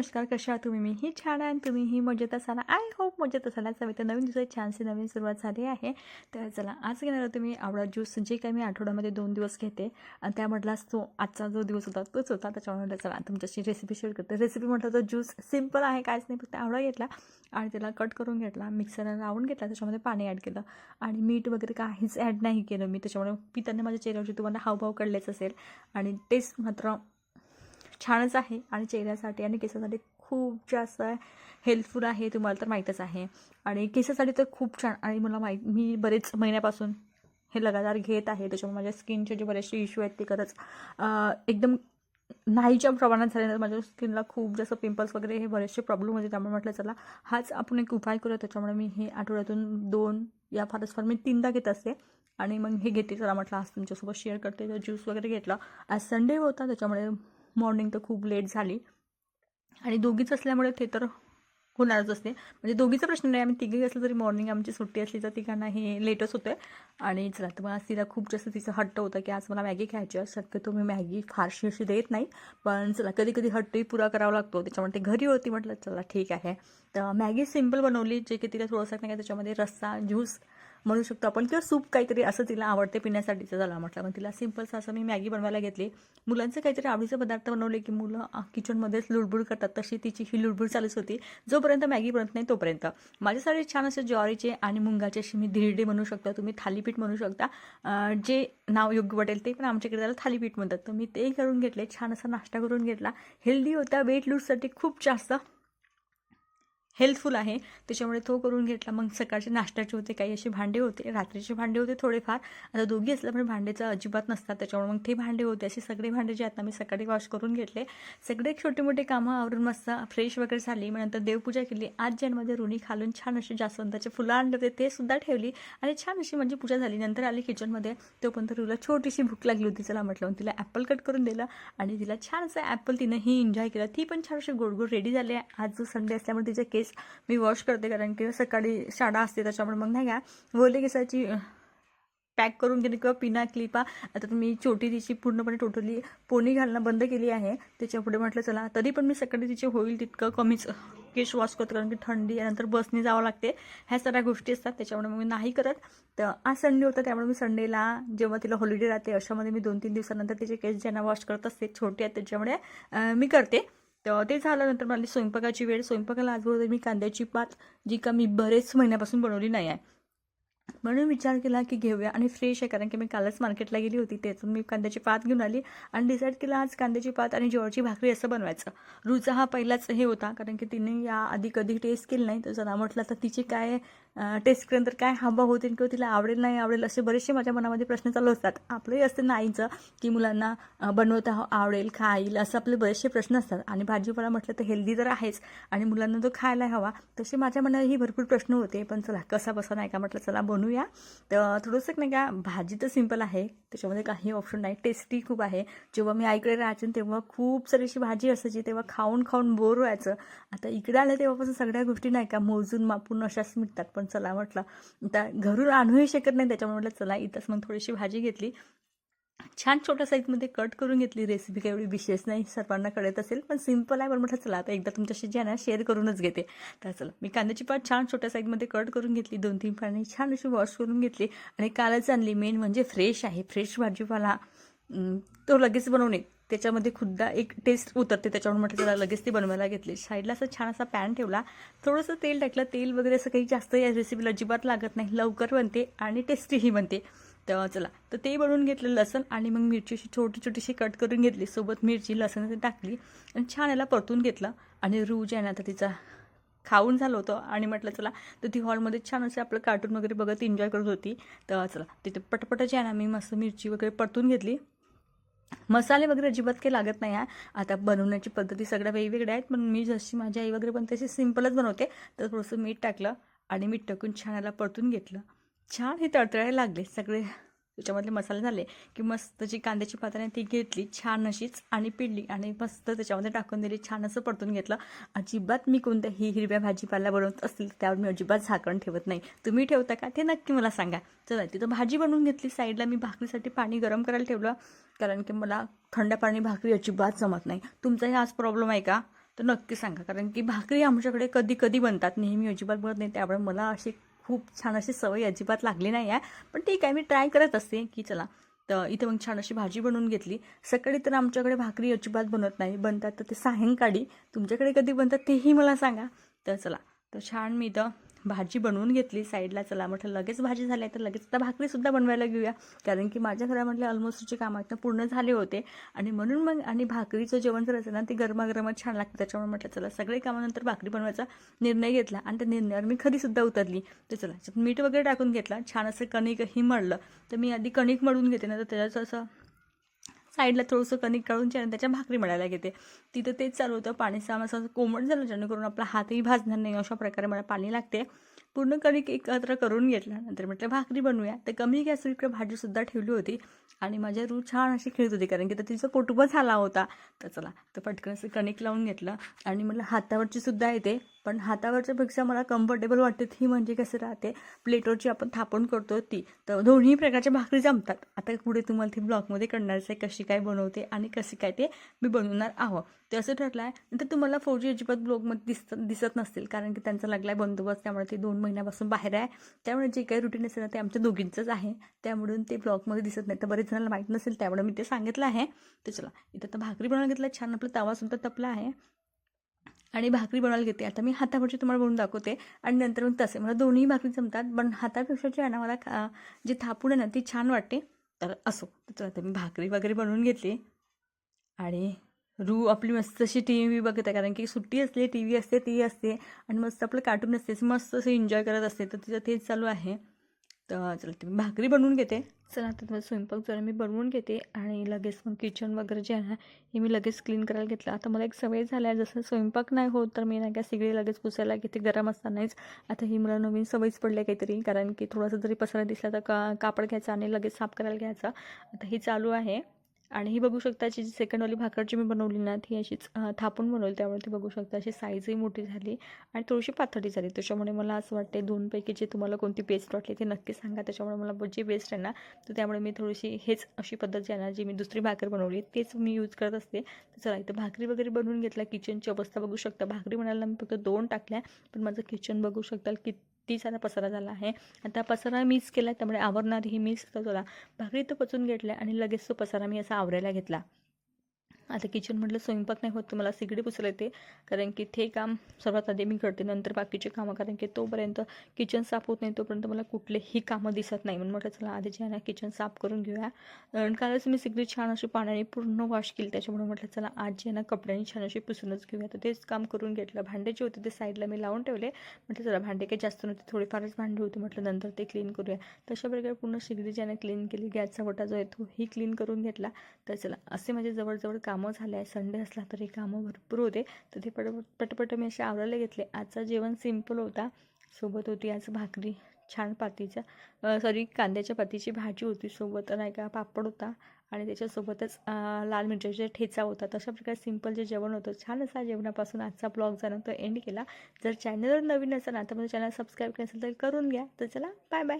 नमस्कार कशा तुम्ही? मी ही छान आहे आणि तुम्हीही मजेत असाल. आय होप मजेत असाल. तर नवीन दिवसात छानशी नवीन सुरुवात झाली आहे. तर चला आज घेणार तुम्ही? आवडा ज्यूस जे काही मी आठवड्यामध्ये दोन दिवस घेते. आणि त्या म्हटलाच तो आजचा जो दिवस होता तोच होता. त्याच्यामुळे म्हटलं चला तुमच्याशी रेसिपी शेअर करते. रेसिपी म्हटलं तर ज्यूस सिंपल आहे काहीच नाही. फक्त आवडा घेतला आणि त्याला कट करून घेतला. मिक्सरला लावून घेतला. त्याच्यामध्ये पाणी ॲड केलं. आणि मीठ वगैरे काहीच ॲड नाही केलं मी. त्याच्यामुळे पिताना माझ्या चेहऱ्यावरची तुम्हाला हावभाव कळलेच असेल. आणि टेस्ट मात्र छानच आहे आणि चेहऱ्यासाठी आणि केसासाठी खूप जास्त हेल्पफुल आहे तुम्हाला तर माहीतच आहे. आणि केसासाठी तर खूप छान आणि मला माहीत मी बरेच महिन्यापासून हे लगातार घेत आहे त्याच्यामुळे माझ्या स्किनचे जे बरेचसे इश्यू आहेत ते खरंच एकदम नाहीच्या प्रमाणात झाल्यानंतर माझ्या स्किनला खूप जास्त पिंपल्स वगैरे हे बरेचसे प्रॉब्लेम होते त्यामुळे म्हटलं चला हाच आपण एक उपाय करूया. त्याच्यामुळे मी हे आठवड्यातून दोन या फारच फार मी तीनदा घेत असते. आणि मग हे घेते. चला म्हटलं आज तुमच्यासोबत शेअर करते. तर ज्यूस वगैरे घेतला. आज संडे होता त्याच्यामुळे मॉर्निंग तर खूप लेट झाली. आणि दोघीच असल्यामुळे ते तर होणारच असते. म्हणजे दोघीचा प्रश्न नाही आम्ही तिघी असलं तरी मॉर्निंग आमची सुट्टी असली तर तिघांना हे लेटच होतं आणि चला तर मग आज तिला खूप जास्त तिचं हट्ट होतं की आज मला मॅगी खायची शक्यतो मी मॅगी फारशी अशी देत नाही. पण चला कधी कधी हट्टही पुरा करावा लागतो. त्याच्यामुळे ते घरी होती म्हटलं चला ठीक आहे. तर मॅगी सिंपल बनवली जे की तिला थोडंसं नाही त्याच्यामध्ये रस्सा ज्यूस म्हणू शकतो आपण. किंवा सूप काहीतरी असं तिला आवडते पिण्यासाठीचं झाला म्हटलं. पण तिला सिम्पलचं असं मी मॅगी बनवायला घेतली. मुलांचं काहीतरी आवडीचे पदार्थ बनवले की मुलं किचनमध्येच लुडबुड करतात. तशी तिची ही लुडबुड चालूच होती. जोपर्यंत मॅगी बनत नाही तोपर्यंत. माझ्यासाठी छान असे ज्वारीचे आणि मुंगाचे अशी मी धिरडे बनवू शकता. तुम्ही थालीपीठ म्हणू शकता. जे नाव योग्य वाटेल ते पण आमच्याकडे त्याला थालीपीठ म्हणतात. तर मी ते करून घेतले. छान असा नाश्ता करून घेतला. हेल्दी होता. वेट लूजसाठी खूप जास्त हेल्पफुल आहे. त्याच्यामुळे तो करून घेतला. मग सकाळचे नाश्त्याचे होते काही असे भांडे होते. रात्रीचे भांडे होते थोडेफार. आता दोघी असल्यामुळे भांडेचं अजिबात नसतात. त्याच्यामुळे मग ते भांडे होते. असे सगळे भांडे जे आहेत ना मी सकाळी वॉश करून घेतले. सगळे छोटे मोठे कामं आवरून मस्त फ्रेश वगैरे झाली. मग नंतर देवपूजा केली. आज ज्यांमध्ये रुणी खालून छान अशी जास्वंदाचे फुलं आणले होते ते सुद्धा ठेवली. आणि छान अशी म्हणजे पूजा झाली. नंतर आली किचनमध्ये तोपर्यंत रुला छोटीशी भूक लागली होती. चला म्हटलं मग तिला ॲपल कट करून दिलं. आणि तिला छान असं ॲपल तिनंही एन्जॉय केलं. ती पण छान अशी गोड गोड रेडी झाली. आहे आज जो संडे असल्यामुळे तिचे केस मी वॉश करते कारण की सकाळी शाळा असते त्याच्यामुळे मग नाही का ओले केसाची पॅक करून घेणे किंवा पिना क्लिपा आता मी छोटी तिची पूर्णपणे टोटली पोणी घालणं बंद केली आहे. त्याच्या पुढे म्हटलं चला तरी पण मी सकाळी तिचे होईल तितकं कमीच केस वॉश करतो कारण की थंडी यानंतर नंतर बसने जावं लागते. ह्या सगळ्या गोष्टी असतात त्याच्यामुळे मग मी नाही करत. तर आज संडे होता त्यामुळे मी संडेला जेव्हा तिला हॉलिडे राहते अशामध्ये मी दोन तीन दिवसानंतर तिचे केस ज्यांना वॉश करत असते छोटे आहेत त्याच्यामुळे मी करते. तर ते झाल्यानंतर मला स्वयंपाकाची वेळ स्वयंपाकाला आजबरोबर मी कांद्याची पात जी का मी बरेच महिन्यापासून बनवली नाही आहे. म्हणून विचार केला की घेऊया आणि फ्रेश आहे कारण की मी कालच मार्केटला गेली होती त्यातून मी कांद्याची पात घेऊन आली आणि डिसाईड केलं आज कांद्याची पात आणि ज्वारीची भाकरी असं बनवायचं. रुचा हा पहिलाच हे होता कारण की तिने या आधी कधी टेस्ट केली नाही तर जरा म्हटलं तर तिची काय टेस्ट केल्यानंतर काय हवा होतील किंवा तिला आवडेल नाही आवडेल असे बरेचसे माझ्या मनामध्ये प्रश्न चालू असतात. आपलंही असते नाहीचं की मुलांना बनवता आवडेल खाईल असं आपले बरेचसे प्रश्न असतात. आणि भाजीपाला म्हटलं तर हेल्दी तर आहेच. आणि मुलांना तो खायला हवा तसे माझ्या मनातही भरपूर प्रश्न होते. पण चला कसा बसा नाही का म्हटलं चला बनवूया. तर थोडंसं नाही का भाजी तर सिंपल आहे. त्याच्यामध्ये काही ऑप्शन नाही. टेस्टी खूप आहे. जेव्हा मी आईकडे राहायचे तेव्हा खूप सारी अशी भाजी असायची. तेव्हा खाऊन खाऊन बोर व्हायचं. आता इकडे आलं तेव्हापासून सगळ्या गोष्टी नाही का मोजून मापून अशाच मिळतात पण चला म्हटलं. आता घरून आणूही शकत नाही त्याच्यामुळे म्हटलं चला इथंच मग थोडीशी भाजी घेतली. छान छोट्या साईजमध्ये कट करून घेतली रेसिपी काही एवढी विशेष नाही सर्वांना कळत असेल पण सिंपल आहे. पण म्हटलं चला आता एकदा तुमच्याशी जे ना शेअर करूनच घेते. तर चला मी कांद्याची पात छान छोट्या साईजमध्ये कट करून घेतली. दोन तीन पाणी छान अशी वॉश करून घेतली. आणि कालच आणली. मेन म्हणजे फ्रेश आहे. फ्रेश भाजीपाला. तो लगेच बनवणे त्याच्यामध्ये खुद्दा एक टेस्ट उतरते त्याच्यावर म्हटलं त्याला लगेच ती बनवायला घेतली. साईडला असं छान असा पॅन ठेवला. थोडंसं तेल टाकलं. तेल वगैरे असं काही जास्त या रेसिपीला अजिबात लागत नाही. लवकर बनते आणि टेस्टीही बनते. तर चला तर ते बनवून घेतलं लसण आणि मग मिरची अशी छोटी छोटीशी कट करून घेतली. सोबत मिरची लसण ते टाकली आणि छान याला परतून घेतलं. आणि रूज आहे ना तर तिचा खाऊन झालं होतं. आणि म्हटलं चला. तर ती हॉलमध्ये छान असे आपलं कार्टून वगैरे बघत एन्जॉय करत होती. तर चला तिथे पटपट जे आहे ना मी मस्त मिरची वगैरे परतून घेतली. मसाले वगैरे अजिबात काही लागत नाही आहे आता बनवण्याची पद्धती सगळ्या वेगवेगळ्या आहेत पण मी जशी माझी आई वगैरे पण तशी सिम्पलच बनवते. तर थोडंसं मीठ टाकलं आणि मीठ टाकून छान याला परतून घेतलं. छान हे तळतळायला लागले सगळे. त्याच्यामधले मसाले झाले की मस्त जी कांद्याची पातळी आहे ती घेतली छान अशीच आणि पिळली आणि मस्त त्याच्यामध्ये टाकून दिली. छान असं परतून घेतलं. अजिबात मी कोणत्याही हिरव्या भाजीपाला बनवत असतील त्यावर मी अजिबात झाकण ठेवत नाही. तुम्ही ठेवता का? ते नक्की मला सांगा. चला तिथं भाजी बनवून घेतली. साईडला मी भाकरीसाठी पाणी गरम करायला ठेवलं. कारण की मला थंड पाणी भाकरी अजिबात जमत नाही. तुमचाही हाच प्रॉब्लेम आहे का? तर नक्की सांगा. कारण की भाकरी आमच्याकडे कधी कधी बनतात. नेहमी अजिबात बनत नाही. त्यामुळे मला अशी खूप छान अशी सवय अजिबात लागली नाही आहे पण ठीक आहे मी ट्राय करत असते की चला. तर इथे मग छान अशी भाजी बनवून घेतली. सकाळी तर आमच्याकडे भाकरी अजिबात बनत नाही. बनतात तर ते सायंकाळी तुमच्याकडे कधी बनतात तेही मला सांगा. तर चला. तर छान मी इथं भाजी बनवून घेतली साईडला. चला म्हटलं लगेच भाजी झाली आहे तर लगेच आता भाकरीसुद्धा बनवायला घेऊया. कारण की माझ्या घरामधले ऑलमोस्टचे काम आहेत पूर्ण झाले होते. आणि म्हणून मग आणि भाकरीचं जेवण जर असेल ना ते गरमागरमच छान लागतं. त्याच्यामुळे म्हटलं चला सगळे कामानंतर भाकरी बनवायचा निर्णय घेतला. आणि त्या निर्णयावर मी खरीसुद्धा उतरली. तर चला मीठ वगैरे टाकून घेतला. छान असं कणिकही मळलं. तर मी आधी कणिक मळून घेते ना तर त्याच्याचं असं साईडला थोडंसं कणिक काढून छान त्याच्या भाकरी मळायला घेते. तिथं तेच चालू होतं. पाणी साम असं कोमट झालं. जेणेकरून आपला हातही भाजणार नाही. अशा प्रकारे मला पाणी लागते. पूर्ण कणिक एकत्र करून घेतला. नंतर म्हटलं भाकरी बनवूया. तर कमी गॅसवर इकडे भाजीसुद्धा ठेवली होती. आणि माझ्या रू छान अशी खेळत होती. कारण की तर तिचा कुटुंब झाला होता. तर चला तर पटकन असं कणिक लावून घेतलं. आणि म्हटलं हातावरची सुद्धा येते. पण हातावरच्या पेक्षा मला कम्फर्टेबल वाटते ती म्हणजे कसं राहते? प्लेटवरची आपण थापण करतो ती. तर दोन्ही प्रकारच्या भाकरी जमतात. आता पुढे तुम्हाला ती ब्लॉगमध्ये करणारच आहे कशी काय बनवते आणि कशी काय ते मी बनवणार आहो ते असं ठरलं आहे नंतर तुम्हाला फौजी अजिबात ब्लॉगमध्ये दिसत दिसत नसतील. कारण की त्यांचा लागला आहे बंदोबस्त. त्यामुळे ते दोन महिन्यापासून बाहेर आहे. त्यामुळे जे काही रुटीन असेल ना ते आमच्या दोघींचंच आहे. त्यामुळे ते ब्लॉगमध्ये दिसत नाही. तर बरेच जणांना माहीत नसेल त्यामुळे मी ते सांगितलं आहे. तर चला इथं तर भाकरी बनवायला घेतलं छान आपला तवासुद्धा तपला आहे. आणि भाकरी बनवायला घेते. आता मी हातावरची तुम्हाला बनवून दाखवते. आणि नंतर मग तसे. मला दोन्ही भाकरी जमतात पण हातापेक्षा जे आहे ना मला खा- जी थापून आहे ना ती छान वाटते. तर असो. तर आता मी भाकरी वगैरे बनवून घेतली. आणि रू आपली मस्त अशी टी व्ही बघत आहे कारण की सुट्टी असते टी व्ही असते ती असते. आणि मस्त आपलं कार्टून असते मस्त असं एन्जॉय करत असते. तर तिचं तेच चालू आहे. तर चला ते मी भाकरी बनवून घेते. चला आता तुम्हाला स्वयंपाक जरा मी बनवून घेते आणि लगेच मग किचन वगैरे जे आहे ना हे मी लगेच क्लीन करायला घेतलं. आता मला एक सवय झाला आहे जसं स्वयंपाक नाही होत तर मी नाही का सगळी लगेच पुसायला घेते. गरम असतानाच आता ही मला नवीन सवयच पडली आहे काहीतरी कारण की थोडासा जरी पसरा दिसला तर का कापड घ्यायचा आणि लगेच साफ करायला घ्यायचा. आता हे चालू आहे. आणि ही बघू शकता जी जी सेकंडवाली भाकर जी मी बनवली ना ती अशीच थापून बनवली. त्यामुळे ती बघू शकता अशी साईजही मोठी झाली आणि थोडीशी पातळी झाली. त्याच्यामुळे मला असं वाटते दोनपैकी जे तुम्हाला कोणती बेस्ट वाटली ते नक्की सांगा. त्याच्यामुळे मला जी बेस्ट आहे ना तर त्यामुळे मी थोडीशी हेच अशी पद्धत जी आहे ना जी मी दुसरी भाकर बनवली तेच मी यूज करत असते. तर चला इथं भाकरी वगैरे बनवून घेतला किचनची अवस्था बघू शकता. भाकरी बनायला मी फक्त दोन टाकल्या पण माझं किचन बघू शकता किती सारा पसारा झाला आहे. आता पसारा मिस केला त्यामुळे आवरणारी ही मिस तर भाकरी तर पचून घेतल्या आणि लगेच तो पसारा मी असा आवरायला घेतला. आता किचन म्हटलं स्वयंपाक नाही होत तर मला सिगडी पुसायला येते. कारण की ते काम सर्वात आधी मी करते नंतर बाकीचे कामं. कारण की तोपर्यंत किचन साफ होत नाही तोपर्यंत मला कुठलेही कामं दिसत नाही. म्हणून म्हटलं चला आधी जे आहे ना किचन साफ करून घेऊया. कारण कालच मी सिगडी छान अशी पाण्याने पूर्ण वॉश केली त्याच्यामुळे म्हटलं चला आज जे आहे ना कपड्यांनी छान अशी पुसूनच घेऊया. तर तेच काम करून घेतलं. भांडे जे होते ते साईडला मी लावून ठेवले. म्हटलं चला भांडे काही जास्त नव्हते थोडेफारच भांडे होते. म्हटलं नंतर ते क्लीन करूया. तशा प्रकारे पूर्ण शिगडी ज्याने क्लीन केली गॅसचा वटा जो आहे तोही क्लीन करून घेतला. तर चला असे माझे जवळजवळ काम कामं झाले आहे संडे असला तरी कामं भरपूर होते. तर ते पट पटपट मी असे आवरायला घेतले. आजचा जेवण सिंपल होता. सोबत होती आज भाकरी छान पातीच्या सॉरी कांद्याच्या पातीची भाजी होती. सोबत नाही का पापड होता आणि त्याच्यासोबतच लाल मिरच्याचा ठेचा होता. तशा प्रकारे सिंपल जे जेवण होतं छान असा जेवणापासून आजचा ब्लॉग जाणं तो एंड केला. जर चॅनलवर नवीन असेल ना तर माझं चॅनल सबस्क्राईब केलं असेल तर करून घ्या. तर चला बाय बाय